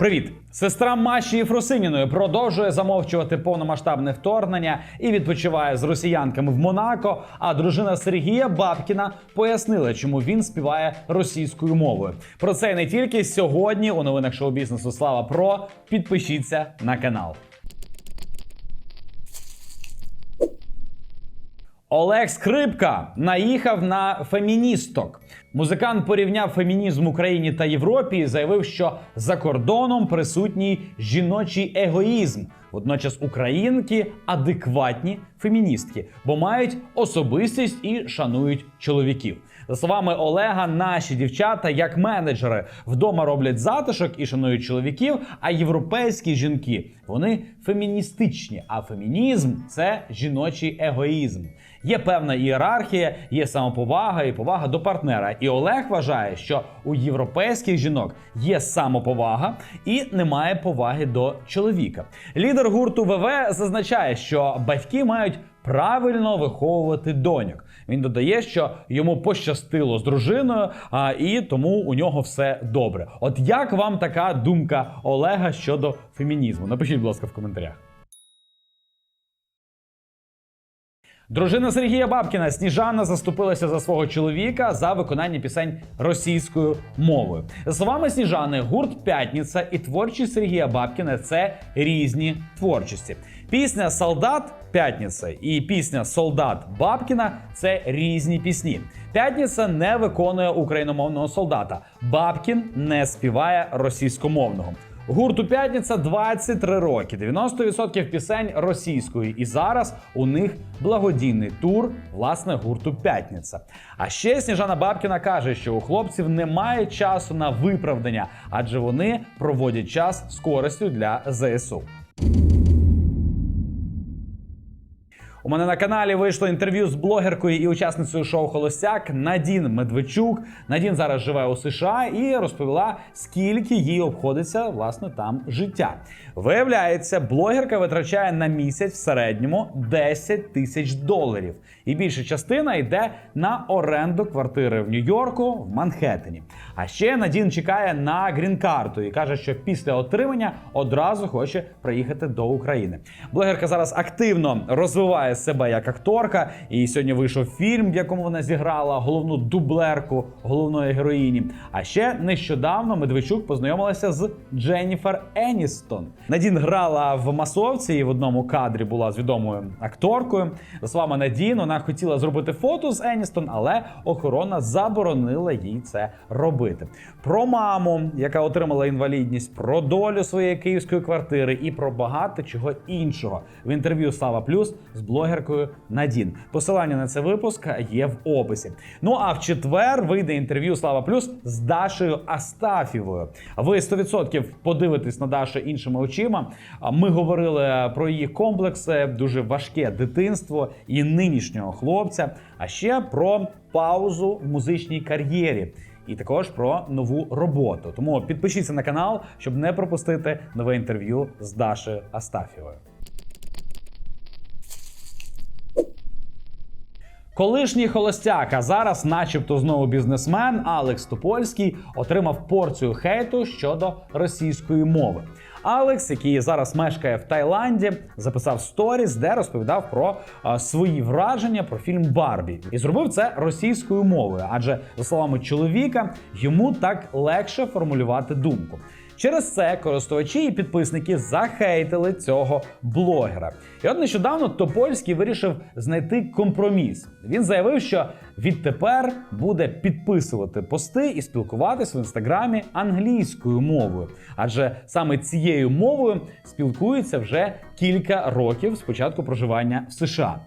Привіт! Сестра Маші Єфросиніної продовжує замовчувати повномасштабне вторгнення і відпочиває з росіянками в Монако. А дружина Сергія Бабкіна пояснила, чому він співає російською мовою. Про це і не тільки сьогодні у новинах шоу бізнесу Слава Про. Підпишіться на канал. Олег Скрипка наїхав на феміністок. Музикант порівняв фемінізм Україні та Європі і заявив, що за кордоном присутній жіночий егоїзм. Водночас українки адекватні феміністки, бо мають особистість і шанують чоловіків. За словами Олега, наші дівчата, як менеджери, вдома роблять затишок і шанують чоловіків. А європейські жінки вони феміністичні. А фемінізм це жіночий егоїзм. Є певна ієрархія, є самоповага і повага до партнера. І Олег вважає, що у європейських жінок є самоповага і немає поваги до чоловіка. Лідер гурту ВВ зазначає, що батьки мають правильно виховувати доньок. Він додає, що йому пощастило з дружиною, а і тому у нього все добре. От як вам така думка Олега щодо фемінізму? Напишіть, будь ласка, в коментарях. Дружина Сергія Бабкіна Сніжана заступилася за свого чоловіка за виконання пісень російською мовою. За словами Сніжани, гурт П'ятниця і творчість Сергія Бабкіна це різні творчості. Пісня Солдат П'ятниця і пісня Солдат Бабкіна це різні пісні. П'ятниця не виконує україномовного солдата. Бабкін не співає російськомовного. Гурту П'ятниця 23 роки, 90% пісень російської, і зараз у них благодійний тур власне гурту П'ятниця. А ще Сніжана Бабкіна каже, що у хлопців немає часу на виправдання, адже вони проводять час з користю для ЗСУ. У мене на каналі вийшло інтерв'ю з блогеркою і учасницею шоу Холостяк Надін Медведчук. Надін зараз живе у США і розповіла, скільки їй обходиться власне там життя. Виявляється, блогерка витрачає на місяць в середньому 10 тисяч доларів, і більша частина йде на оренду квартири в Нью-Йорку в Манхеттені. А ще Надін чекає на грін-карту і каже, що після отримання одразу хоче приїхати до України. Блогерка зараз активно розвиває себе як акторка, і сьогодні вийшов фільм, в якому вона зіграла головну дублерку головної героїні. А ще нещодавно Медведчук познайомилася з Дженніфер Еністон. Надін грала в масовці і в одному кадрі була з відомою акторкою. За словами Надін, вона хотіла зробити фото з Еністон, але охорона заборонила їй це робити. Про маму, яка отримала інвалідність, про долю своєї київської квартири і про багато чого іншого в інтерв'ю Слава Плюс з блогеркою Надін. Посилання на цей випуск є в описі. Ну а в четвер вийде інтерв'ю Слава Плюс з Дашею Астафєвою. Ви 100% подивитесь на Дашу іншими очима. Ми говорили про її комплекси, дуже важке дитинство і нинішнього хлопця, а ще про паузу в музичній кар'єрі. І також про нову роботу. Тому підпишіться на канал, щоб не пропустити нове інтерв'ю з Дашею Астафєвою. Колишній холостяк, а зараз, начебто, знову бізнесмен Алекс Топольський отримав порцію хейту щодо російської мови. Алекс, який зараз мешкає в Таїланді, записав сторіс, де розповідав про а, свої враження про фільм Барбі, і зробив це російською мовою, адже за словами чоловіка йому так легше формулювати думку. Через це користувачі і підписники захейтили цього блогера. І от нещодавно Топольський вирішив знайти компроміс. Він заявив, що відтепер буде підписувати пости і спілкуватись в інстаграмі англійською мовою, адже саме цією мовою спілкується вже кілька років з початку проживання в США.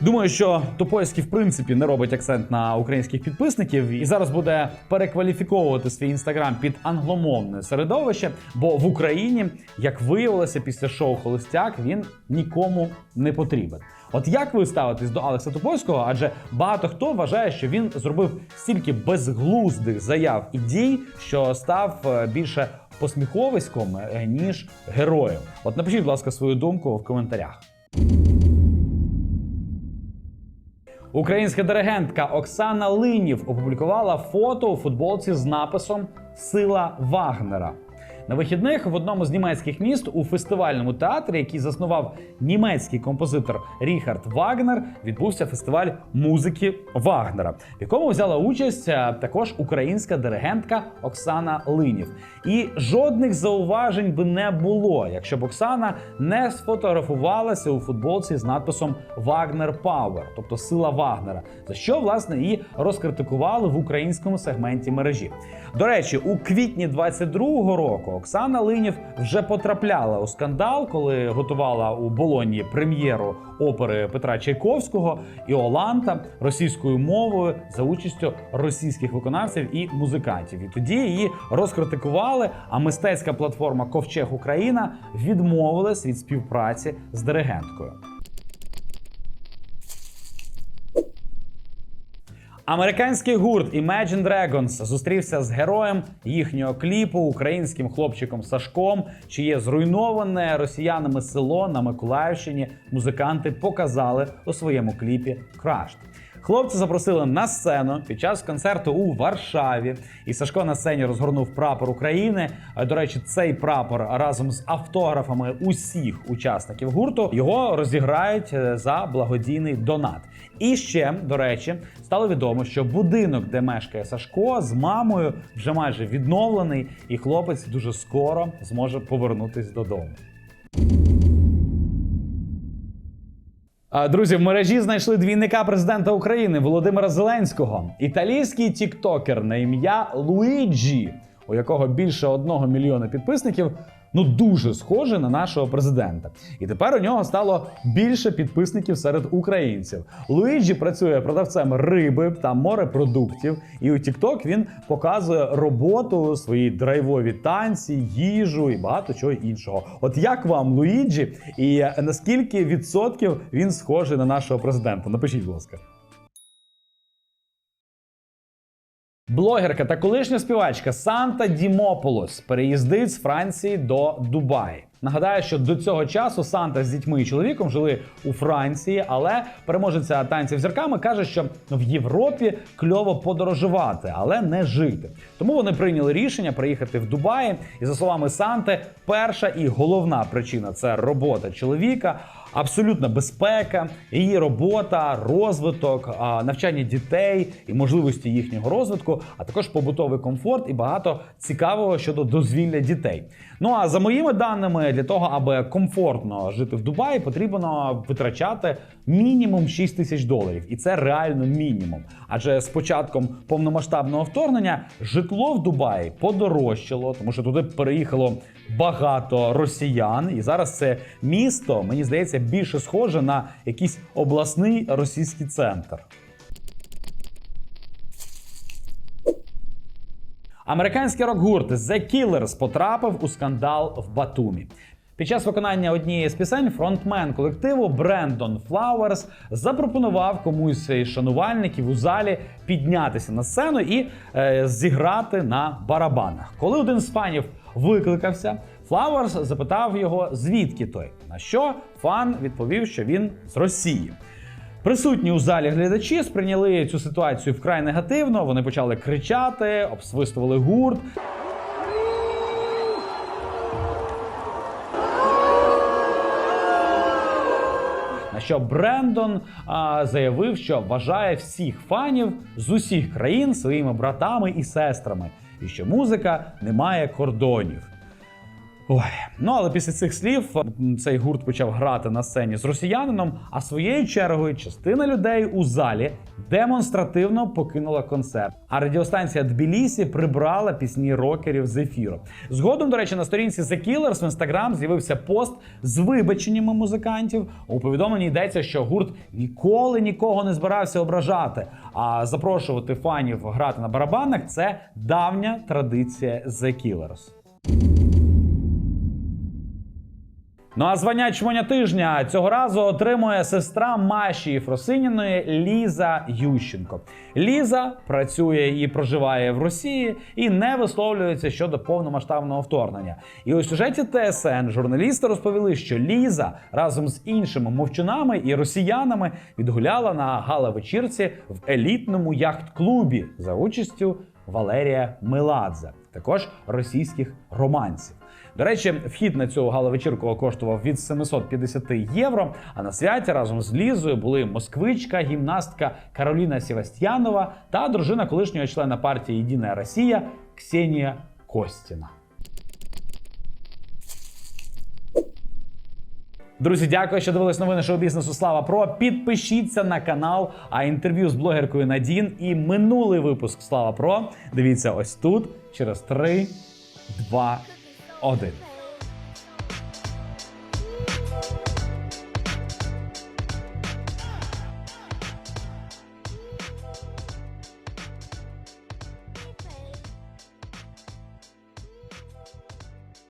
Думаю, що Топольський в принципі не робить акцент на українських підписників і зараз буде перекваліфіковувати свій інстаграм під англомовне середовище, бо в Україні, як виявилося після шоу Холостяк, він нікому не потрібен. От як ви ставитесь до Алекса Топольського? Адже багато хто вважає, що він зробив стільки безглуздих заяв і дій, що став е, більше посміховиськом е, ніж героєм. От напишіть, будь ласка, свою думку в коментарях. Українська диригентка Оксана Линів опублікувала фото у футболці з написом Сила Вагнера. На вихідних в одному з німецьких міст у фестивальному театрі, який заснував німецький композитор Ріхард Вагнер, відбувся фестиваль музики Вагнера, в якому взяла участь е, також українська диригентка Оксана Линів. І жодних зауважень би не було, якщо б Оксана не сфотографувалася у футболці з надписом Вагнер Power, тобто сила Вагнера, за що власне і розкритикували в українському сегменті мережі. До речі, у квітні 22-го року Оксана Линів вже потрапляла у скандал, коли готувала у Болоні прем'єру опери Петра Чайковського і Оланта російською мовою за участю російських виконавців і музикантів. І тоді її розкритикували. А мистецька платформа Ковчег Україна відмовилась від співпраці з диригенткою. Американський гурт Imagine Dragons зустрівся з героєм їхнього кліпу, українським хлопчиком Сашком, чиє зруйноване росіянами село на Миколаївщині музиканти показали у своєму кліпі Crushed. Хлопці запросили на сцену під час концерту у Варшаві. І Сашко на сцені розгорнув прапор України. До речі, цей прапор разом з автографами усіх учасників гурту його розіграють е, за благодійний донат. І ще, до речі, стало відомо, що будинок, де мешкає Сашко, з мамою вже майже відновлений, і хлопець дуже скоро зможе повернутись додому. Друзі, в мережі знайшли двійника президента України Володимира Зеленського. Італійський тіктокер на ім'я Луїджі, у якого більше одного мільйона підписників, ну дуже схожий на нашого президента. І тепер у нього стало більше підписників серед українців. Луїджі працює продавцем риби та морепродуктів. І у TikTok він показує роботу, свої драйвові танці, їжу і багато чого іншого. От як вам Луїджі, і наскільки відсотків він схожий на нашого президента? Напишіть, будь ласка. Блогерка та колишня співачка Санта Дімополос переїздить з Франції до Дубаї. Нагадаю, що до цього часу Санта з дітьми і чоловіком жили у Франції, але переможеця танців зірками каже, що в Європі кльово подорожувати, але не жити. Тому вони прийняли рішення приїхати в Дубаї. І за словами Санти, перша і головна причина це робота чоловіка. Абсолютна безпека, її робота, розвиток, навчання дітей і можливості їхнього розвитку, а також побутовий комфорт і багато цікавого щодо дозвілля дітей. Ну а за моїми даними, для того, аби комфортно жити в Дубаї, потрібно витрачати мінімум 6 тисяч доларів, і це реально мінімум. Адже з початком повномасштабного вторгнення житло в Дубаї подорожчало, тому що туди переїхало багато росіян, і зараз це місто, мені здається, більше схоже на якийсь обласний російський центр. Американський рок-гурт The Killers потрапив у скандал в Батумі. Під час виконання однієї з пісень фронтмен колективу Брендон Флауерс запропонував комусь із шанувальників у залі піднятися на сцену і е, зіграти на барабанах. Коли один з фанів викликався, Флауерс запитав його, звідки той. На що фан відповів, що він з Росії. Присутні у залі глядачі сприйняли цю ситуацію вкрай негативно. Вони почали кричати, обсвистували гурт. Що Брендон а, заявив, що вважає всіх фанів з усіх країн своїми братами і сестрами, і що музика не має кордонів. Ой, ну але після цих слів цей гурт почав грати на сцені з росіянином, а своєю чергою частина людей у залі демонстративно покинула концерт. А радіостанція Тбілісі прибрала пісні рокерів з ефіру. Згодом, до речі, на сторінці The Killers в інстаграм з'явився пост з вибаченнями музикантів. У повідомленні йдеться, що гурт ніколи нікого не збирався ображати. А запрошувати фанів грати на барабанах це давня традиція The Killers. Ну а звання чмоня тижня цього разу отримує сестра Маші Єфросиніної Ліза Ющенко. Ліза працює і проживає в Росії і не висловлюється щодо повномасштабного вторгнення. І у сюжеті ТСН журналісти розповіли, що Ліза разом з іншими мовчунами і росіянами відгуляла на гала-вечірці в елітному яхт-клубі за участю Валерія Меладзе, також російських романців. До речі, вхід на цю галовечірку коштував від 750 євро. А на святі разом з Лізою були москвичка, гімнастка Кароліна Севастьянова та дружина колишнього члена партії Єдина Росія Ксенія Костіна. Друзі, дякую, що дивились новини шоу бізнесу. Слава Про. Підпишіться на канал. А інтерв'ю з блогеркою Надін і минулий випуск Слава Про. Дивіться ось тут через 3, 2, Odin.